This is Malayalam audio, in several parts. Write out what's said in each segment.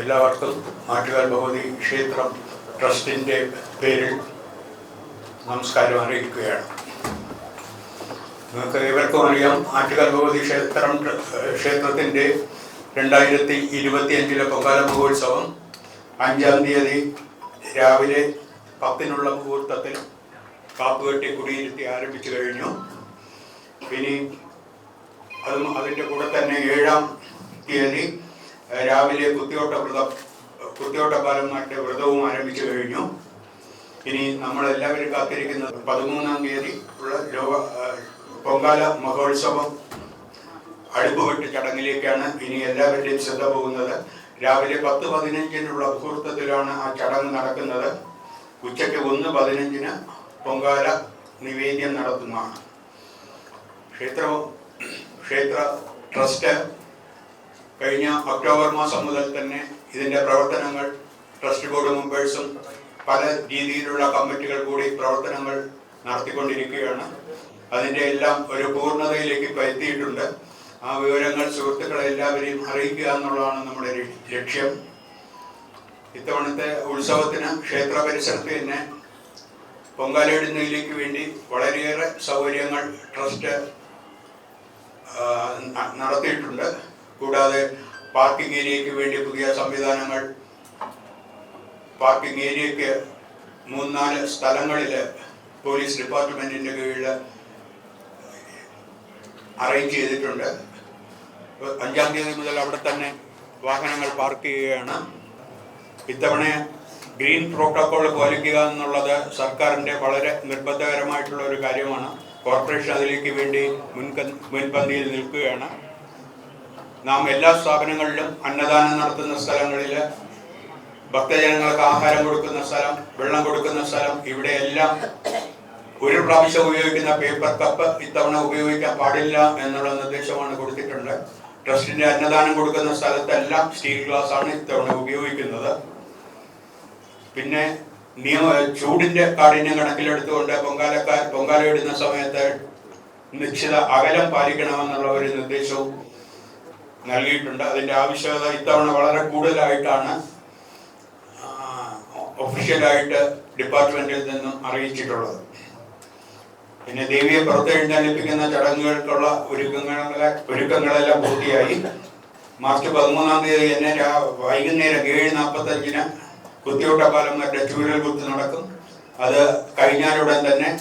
എല്ലാവർക്കും നാട്ടുകാർ ഭഗവതി ക്ഷേത്രം ട്രസ്റ്റിന്റെ പേരിൽ നമസ്കാരം അറിയിക്കുകയാണ്. നിങ്ങൾക്ക് ഏവർക്കും അറിയാം ആറ്റുകാൽ ഭഗവതി ക്ഷേത്രം ക്ഷേത്രത്തിന്റെ രണ്ടായിരത്തി ഇരുപത്തി അഞ്ചിലെ പൊങ്കാല മഹോത്സവം അഞ്ചാം തീയതി രാവിലെ പത്തിനുള്ള മുഹൂർത്തത്തിൽ കാപ്പുകെട്ടി കുടിയിരുത്തി ആരംഭിച്ചു കഴിഞ്ഞു. ഇനി അതും അതിന്റെ കൂടെ തന്നെ ഏഴാം തീയതി രാവിലെ കുത്തിയോട്ട വ്രതം കുത്തിയോട്ടപ്പാലന്മാരുടെ വ്രതവും ആരംഭിച്ചു കഴിഞ്ഞു. ഇനി നമ്മളെല്ലാവരും കാത്തിരിക്കുന്ന പതിമൂന്നാം തീയതി ഉള്ള ലോക പൊങ്കാല മഹോത്സവം അടുപ്പുവിട്ട് ചടങ്ങിലേക്കാണ് ഇനി എല്ലാവരുടെയും ശ്രദ്ധ പോകുന്നത്. രാവിലെ പത്ത് പതിനഞ്ചിനുള്ള മുഹൂർത്തത്തിലാണ് ആ ചടങ്ങ് നടക്കുന്നത്. ഉച്ചയ്ക്ക് ഒന്ന് പതിനഞ്ചിന് പൊങ്കാല നിവേദ്യം നടത്തുന്നതാണ്. ക്ഷേത്ര ക്ഷേത്ര ട്രസ്റ്റ് കഴിഞ്ഞ ഒക്ടോബർ മാസം മുതൽ തന്നെ ഇതിന്റെ പ്രവർത്തനങ്ങൾ ട്രസ്റ്റ് ബോർഡ് മെമ്പേഴ്സും പല രീതിയിലുള്ള കമ്മിറ്റികൾ കൂടി പ്രവർത്തനങ്ങൾ നടത്തിക്കൊണ്ടിരിക്കുകയാണ്. അതിന്റെ എല്ലാം ഒരു പൂർണതയിലേക്ക് ഇപ്പോൾ എത്തിയിട്ടുണ്ട് ആ വിവരങ്ങൾ സുഹൃത്തുക്കളെ എല്ലാവരെയും അറിയിക്കുക എന്നുള്ളതാണ് നമ്മുടെ ലക്ഷ്യം. ഇത്തവണത്തെ ഉത്സവത്തിന് ക്ഷേത്ര പരിസരത്ത് തന്നെ പൊങ്കാലയിടുന്നതിലേക്ക് വേണ്ടി വളരെയേറെ സൗകര്യങ്ങൾ ട്രസ്റ്റ് നടത്തിയിട്ടുണ്ട്. കൂടാതെ പാർക്കിംഗ് ഏരിയയ്ക്ക് വേണ്ടി പുതിയ സംവിധാനങ്ങൾ. പാർക്കിംഗ് ഏരിയയ്ക്ക് മൂന്നാൽ സ്ഥലങ്ങളിൽ പോലീസ് ഡിപ്പാർട്ട്മെന്റിന്റെ കീഴിൽ അറേഞ്ച് ചെയ്തിട്ടുണ്ട്. അഞ്ചാം തീയതി മുതൽ അവിടെ തന്നെ വാഹനങ്ങൾ പാർക്ക് ചെയ്യുകയാണ്. ഇത്തവണ ഗ്രീൻ പ്രോട്ടോകോൾ പാലിക്കുക എന്നുള്ളത് സർക്കാരിന്റെ വളരെ നിർബന്ധകരമായിട്ടുള്ള ഒരു കാര്യമാണ്. കോർപ്പറേഷൻ അതിലേക്ക് വേണ്ടി മുൻപന്തിയിൽ നിൽക്കുകയാണ്. നാം എല്ലാ സ്ഥാപനങ്ങളിലും അന്നദാനം നടത്തുന്ന സ്ഥലങ്ങളിൽ ഭക്തജനങ്ങൾക്ക് ആഹാരം കൊടുക്കുന്ന സ്ഥലം വെള്ളം കൊടുക്കുന്ന സ്ഥലം ഇവിടെയെല്ലാം ഒരു പ്രാവശ്യം ഉപയോഗിക്കുന്ന പേപ്പർ കപ്പ് ഇത്തവണ ഉപയോഗിക്കാൻ പാടില്ല എന്നുള്ള നിർദ്ദേശമാണ് കൊടുത്തിട്ടുണ്ട്. ട്രസ്റ്റിന്റെ അന്നദാനം കൊടുക്കുന്ന സ്ഥലത്തെല്ലാം സ്റ്റീൽ ഗ്ലാസ് ആണ് ഇത്തവണ ഉപയോഗിക്കുന്നത്. പിന്നെ നിയമ ചൂടിന്റെ കാഠിന്യം കണക്കിലെടുത്തുകൊണ്ട് പൊങ്കാലക്കാർ പൊങ്കാല ഇടുന്ന സമയത്ത് നിശ്ചിത അകലം പാലിക്കണമെന്നുള്ള ഒരു നിർദ്ദേശവും നൽകിയിട്ടുണ്ട്. അതിന്റെ ആവശ്യകത ഇത്തവണ വളരെ കൂടുതലായിട്ടാണ് ഒഫീഷ്യലായിട്ട് ഡിപ്പാർട്ട്മെന്റിൽ നിന്നും അറിയിച്ചിട്ടുള്ളത്. പിന്നെ ദേവിയെ പുറത്തെഴുന്നേൽപ്പിക്കുന്ന ചടങ്ങുകൾക്കുള്ള ഒരുക്കങ്ങളെ ഒരുക്കങ്ങളെല്ലാം പൂർത്തിയായി. മാർച്ച് പതിമൂന്നാം തീയതി തന്നെ രാ- വൈകുന്നേരം ഏഴ് നാൽപ്പത്തഞ്ചിന് കുത്തിയോട്ടപ്പാലന്മാരുടെ ചൂരൽ കുത്ത് നടക്കും. അത് കഴിഞ്ഞാലുടൻ തന്നെ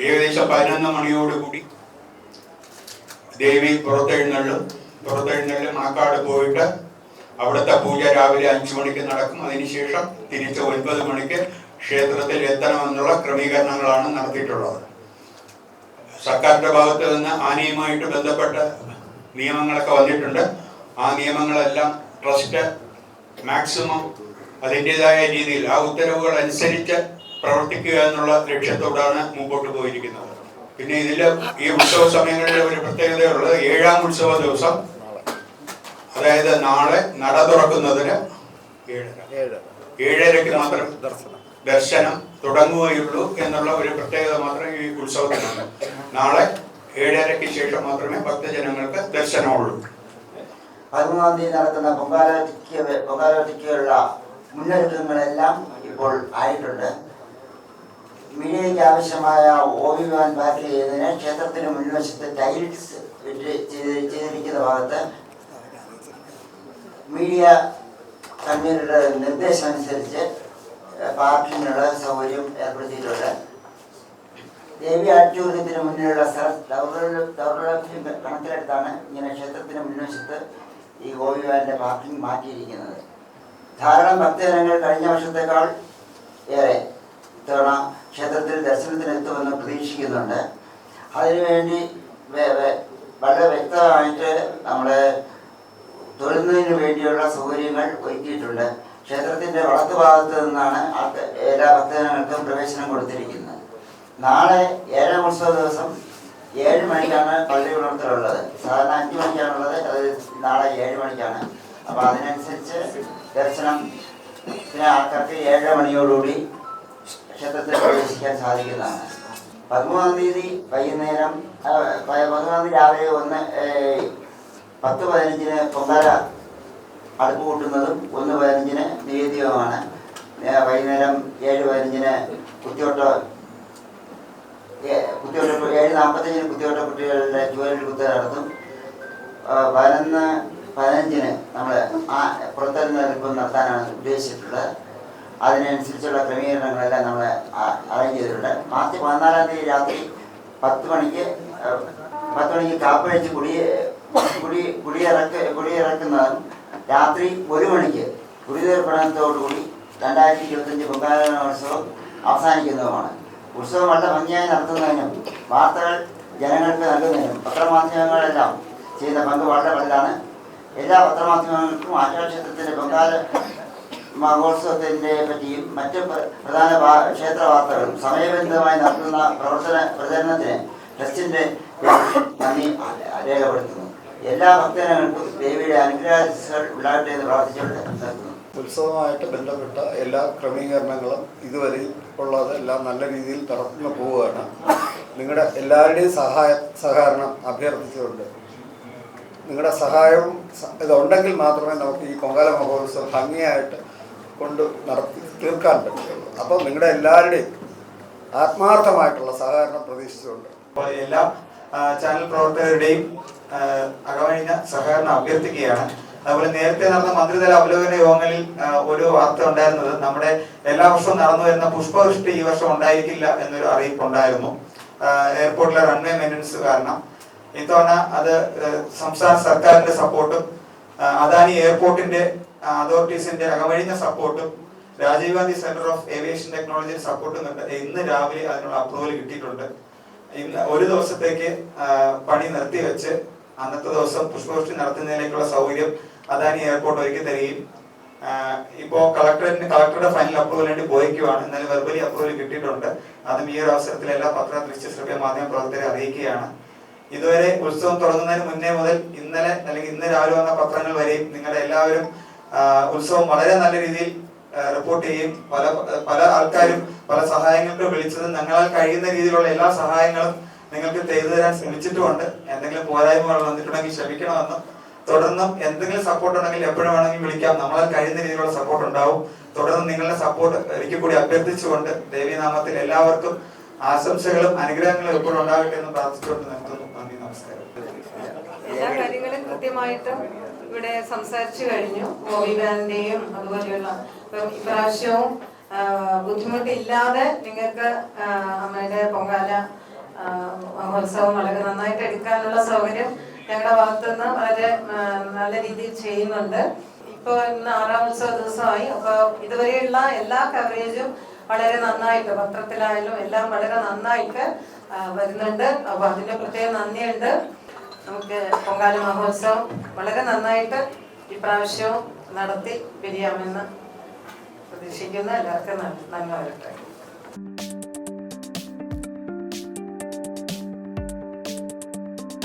ഏകദേശം പതിനൊന്ന് മണിയോടുകൂടി ദേവി പുറത്തെഴുന്നള്ളും. പുറത്തെഴുന്നള്ളി മണക്കാട് പോയിട്ട് അവിടുത്തെ പൂജ രാവിലെ അഞ്ചു മണിക്ക് നടക്കും. അതിനുശേഷം തിരിച്ച് ഒൻപത് മണിക്ക് ക്ഷേത്രത്തിൽ എത്തണമെന്നുള്ള ക്രമീകരണങ്ങളാണ് നടത്തിയിട്ടുള്ളത്. സർക്കാരിന്റെ ഭാഗത്ത് നിന്ന് ആനയുമായിട്ട് ബന്ധപ്പെട്ട നിയമങ്ങളൊക്കെ വന്നിട്ടുണ്ട്. ആ നിയമങ്ങളെല്ലാം ട്രസ്റ്റ് മാക്സിമം അതിന്റെതായ രീതിയിൽ ആ ഉത്തരവുകൾ അനുസരിച്ച് പ്രവർത്തിക്കുക എന്നുള്ള ലക്ഷ്യത്തോടാണ് മുമ്പോട്ട് പോയിരിക്കുന്നത്. പിന്നെ ഇതിൽ ഈ ഉത്സവ സമയങ്ങളിലെ ഒരു പ്രത്യേകതയുള്ളത് ഏഴാം ഉത്സവ ദിവസം അതായത് നാളെ നട തുറക്കുന്നതിന് ഏഴര. ഏഴരയ്ക്ക് മാത്രം ദർശനം. തുടങ്ങുകയുള്ളൂ എന്നുള്ള ഒരു പ്രത്യേകത മാത്രം ഈ ഉത്സവത്തിനുണ്ട്. നാളെ ഏഴരയ്ക്ക് ശേഷം മാത്രമേ ഭക്തജനങ്ങൾക്ക് ദർശനമുള്ളൂ. പതിമൂന്നാം തീയതി നടക്കുന്ന പൊങ്കാലയ്ക്ക് പൊങ്കാലോചിക്കുള്ള പൊങ്കാലയ്ക്കുള്ള മുന്നൊരുക്കങ്ങളെല്ലാം ഇപ്പോൾ ആയിട്ടുണ്ട്. മീഡിയയ്ക്ക് ആവശ്യമായ ഓവിമാൻ പാർക്ക് ചെയ്യുന്നതിന് ക്ഷേത്രത്തിന് മുൻവശത്ത് ടൈൽസ് ചെയ്തിരിക്കുന്ന ഭാഗത്ത് മീഡിയ കൺവീനറുടെ നിർദ്ദേശം അനുസരിച്ച് പാർട്ടിനുള്ള സൗകര്യം ഏർപ്പെടുത്തിയിട്ടുണ്ട്. ദേവി ആറ്റൂരത്തിന് മുന്നിലുള്ള സ്ഥലം ദൗർലഭ്യം കണക്കിലെടുത്താണ് ഇങ്ങനെ ക്ഷേത്രത്തിന് മുൻവശത്ത് ഈ ഗോപിവാന്റെ പാർക്കിംഗ് മാറ്റിയിരിക്കുന്നത്. ധാരാളം ഭക്തജനങ്ങൾ കഴിഞ്ഞ വർഷത്തേക്കാൾ ഏറെ ഇത്തവണ ക്ഷേത്രത്തിൽ ദർശനത്തിന് എത്തുമെന്ന് പ്രതീക്ഷിക്കുന്നുണ്ട്. അതിനുവേണ്ടി വളരെ വ്യക്തമായിട്ട് നമ്മുടെ തൊഴുന്നതിന് വേണ്ടിയുള്ള സൗകര്യങ്ങൾ ഒരുക്കിയിട്ടുണ്ട്. ക്ഷേത്രത്തിന്റെ വടക്ക് ഭാഗത്ത് നിന്നാണ് എല്ലാ ഭക്തജനങ്ങൾക്കും പ്രവേശനം കൊടുത്തിരിക്കുന്നത്. നാളെ ഏഴാം ഉത്സവ ദിവസം ഏഴ് മണിക്കാണ് പള്ളി ഉണർത്തലുള്ളത്. സാധാരണ അഞ്ച് മണിക്കാണുള്ളത്. അത് നാളെ ഏഴ് മണിക്കാണ്. അപ്പോൾ അതിനനുസരിച്ച് ദർശനം ആൾക്കാർക്ക് ഏഴര മണിയോടുകൂടി ക്ഷേത്രത്തിൽ പ്രവേശിക്കാൻ സാധിക്കുന്നതാണ്. പതിമൂന്നാം തീയതി വൈകുന്നേരം പതിമൂന്നാം തീയതി രാവിലെ ഒന്ന് പത്ത് പതിനഞ്ചിന് പൊങ്കാല അടുപ്പ് കൂട്ടുന്നതും ഒന്ന് പതിനഞ്ചിന് നിവേദ്യവുമാണ് വൈകുന്നേരം ഏഴ് പതിനഞ്ചിന് കുത്തിയോട്ട കുത്തിയോട്ട ഏഴ് നാൽപ്പത്തഞ്ചിന് കുത്തിയോട്ട കുട്ടികളുടെ ജോലി കുത്ത് നടത്തും. പതിനൊന്ന് പതിനഞ്ചിന് നമ്മൾ ആ പുറത്തുനിന്ന് നിൽപ്പം നടത്താനാണ് ഉദ്ദേശിച്ചിട്ടുള്ളത്. അതിനനുസരിച്ചുള്ള ക്രമീകരണങ്ങളെല്ലാം നമ്മൾ അറേഞ്ച് ചെയ്തിട്ടുണ്ട്. മാർച്ച് പതിനാലാം തീയതി രാത്രി പത്ത് മണിക്ക് പത്ത് മണിക്ക് കാപ്പഴിച്ച് കുടി കുടി കുടിയിറക്ക കുടിയിറക്കുന്നതും രാത്രി ഒരു മണിക്ക് കുടിതീർപ്പണത്തോടുകൂടി രണ്ടായിരത്തി ഇരുപത്തഞ്ച് പൊങ്കാലോത്സവം അവസാനിക്കുന്നതുമാണ്. ഉത്സവം വളരെ ഭംഗിയായി നടത്തുന്നതിനും വാർത്തകൾ ജനങ്ങൾക്ക് നൽകുന്നതിനും പത്രമാധ്യമങ്ങളെല്ലാം ചെയ്യുന്ന പങ്ക് വളരെ വലുതാണ്. എല്ലാ പത്രമാധ്യമങ്ങൾക്കും ആശാക്ഷേത്രത്തിന്റെ പൊങ്കാല മഹോത്സവത്തിന്റെ പറ്റിയും മറ്റ് പ്ര- പ്രധാന ക്ഷേത്ര വാർത്തകളും സമയബന്ധിതമായി നടത്തുന്ന പ്രവർത്തന പ്രചരണത്തിന് ട്രസ്റ്റിന്റെ നന്ദി രേഖപ്പെടുത്തുന്നു. എല്ലാ ഭക്തജനങ്ങൾക്കും ദേവിയുടെ അനുഗ്രഹങ്ങൾ ഉണ്ടാകട്ടെ എന്ന് പ്രാർത്ഥിച്ചുകൊണ്ട് നിർത്തുന്നു. ഉത്സവമായിട്ട് ബന്ധപ്പെട്ട എല്ലാ ക്രമീകരണങ്ങളും ഇതുവരെ ഉള്ളതെല്ലാം നല്ല രീതിയിൽ നടന്നു പോവുകയാണ്. നിങ്ങളുടെ എല്ലാവരുടെയും സഹായ സഹകരണം അഭ്യർത്ഥിച്ചുകൊണ്ട്. നിങ്ങളുടെ സഹായവും ഇതുണ്ടെങ്കിൽ മാത്രമേ നമുക്ക് ഈ പൊങ്കാല മഹോത്സവം ഭംഗിയായിട്ട് കൊണ്ട് നടത്തി തീർക്കാൻ പറ്റുള്ളൂ അപ്പോൾ നിങ്ങളുടെ എല്ലാവരുടെയും ആത്മാർത്ഥമായിട്ടുള്ള സഹകരണം പ്രതീക്ഷിച്ചുകൊണ്ട്. എല്ലാം ചാനൽ പ്രവർത്തകരുടെയും അകമഴിഞ്ഞ സഹകരണം അഭ്യർത്ഥിക്കുകയാണ്. അതുപോലെ നേരത്തെ നടന്ന മന്ത്രിതല അവലോകന യോഗങ്ങളിൽ ഒരു വാർത്ത ഉണ്ടായിരുന്നത് നമ്മുടെ എല്ലാ വർഷവും നടന്നു വരുന്ന പുഷ്പവൃഷ്ടി ഈ വർഷം ഉണ്ടായിരിക്കില്ല എന്നൊരു അറിയിപ്പ് ഉണ്ടായിരുന്നു എയർപോർട്ടിലെ റൺവേ മെയിന്റനൻസ് കാരണം. ഇത്തവണ അത് സംസ്ഥാന സർക്കാരിന്റെ സപ്പോർട്ടും അദാനി എയർപോർട്ടിന്റെ അതോറിറ്റീസിന്റെ അകമഴിഞ്ഞ സപ്പോർട്ടും Rajiv Gandhi centre of aviation technology സപ്പോർട്ടും ഇന്ന് രാവിലെ അതിനുള്ള അപ്രൂവൽ കിട്ടിയിട്ടുണ്ട്. ഇന്ന് ഒരു ദിവസത്തേക്ക് പണി നിർത്തിവെച്ച് അന്നത്തെ ദിവസം പുഷ്പവൃഷ്ടി നടത്തുന്നതിലേക്കുള്ള സൗകര്യം അദാനി എയർപോർട്ട് ഒരുക്കി തരികയും ഇപ്പോ കളക്ടറിന് കളക്ടറുടെ ഫൈനൽ അപ്രൂവൽ വേണ്ടി പോയിക്കുവാണ് എന്നാലും വെർബലി അപ്രൂവൽ കിട്ടിയിട്ടുണ്ട്. അതും ഈ ഒരു അവസരത്തിൽ എല്ലാ പത്ര ദൃശ്യ ശ്രദ്ധ മാധ്യമ പ്രവർത്തകരെ അറിയിക്കുകയാണ്. ഇതുവരെ ഉത്സവം തുടങ്ങുന്നതിന് മുന്നേ മുതൽ ഇന്നലെ അല്ലെങ്കിൽ ഇന്ന് രാവിലെ വന്ന പത്രങ്ങൾ വരെയും നിങ്ങളുടെ എല്ലാവരും ഉത്സവം വളരെ നല്ല രീതിയിൽ റിപ്പോർട്ട് ചെയ്യും പല പല ആൾക്കാരും പല സഹായങ്ങൾക്ക് വിളിച്ചത് ഞങ്ങളാൽ കഴിയുന്ന രീതിയിലുള്ള എല്ലാ സഹായങ്ങളും നിങ്ങൾക്ക് ചെയ്തു തരാൻ ശ്രമിച്ചിട്ടുമുണ്ട്. എന്തെങ്കിലും പോരായ്മകൾ വന്നിട്ടുണ്ടെങ്കിൽ ക്ഷമിക്കണമെന്നും തുടർന്നും എന്തെങ്കിലും സപ്പോർട്ട് ഉണ്ടെങ്കിൽ എപ്പോഴും വേണമെങ്കിൽ വിളിക്കാം. നമ്മളാൽ കഴിയുന്ന രീതിയിലുള്ള സപ്പോർട്ട് ഉണ്ടാവും. തുടർന്ന് നിങ്ങളുടെ സപ്പോർട്ട് എനിക്ക് കൂടി അഭ്യർത്ഥിച്ചുകൊണ്ട് ദേവീനാമത്തിൽ എല്ലാവർക്കും ആശംസകളും അനുഗ്രഹങ്ങളും എപ്പോഴും ഉണ്ടാകട്ടെ എന്ന് പ്രാർത്ഥിച്ചുകൊണ്ട് നിർത്തുന്നു. നന്ദി നമസ്കാരം. എല്ലാ കാര്യങ്ങളും കൃത്യമായിട്ടും ഇവിടെ സംസാരിച്ചു കഴിഞ്ഞു. മോബിബാന്റെയും അതുപോലെയുള്ള ഇപ്രാവശ്യവും ബുദ്ധിമുട്ടില്ലാതെ നിങ്ങൾക്ക് അമ്മയുടെ പൊങ്കാല മഹോത്സവം വളരെ നന്നായിട്ട് എടുക്കാനുള്ള സൗകര്യം ഞങ്ങളുടെ ഭാഗത്തുനിന്ന് വളരെ നല്ല രീതിയിൽ ചെയ്യുന്നുണ്ട്. ഇപ്പൊ ഇന്ന് ആറാം ഉത്സവ ദിവസമായി. അപ്പൊ ഇതുവരെയുള്ള എല്ലാ കവറേജും വളരെ നന്നായിട്ട് പത്രത്തിലായാലും എല്ലാം വളരെ നന്നായിട്ട് വരുന്നുണ്ട്. അപ്പൊ അതിന്റെ പ്രത്യേക നന്ദിയുണ്ട്. നമുക്ക് പൊങ്കാല മഹോത്സവം വളരെ നന്നായിട്ട് ഇപ്രാവശ്യവും നടത്തി പിരിയാമെന്ന് പ്രതീക്ഷിക്കുന്നു എല്ലാവർക്കും നന്മ വരട്ടെ.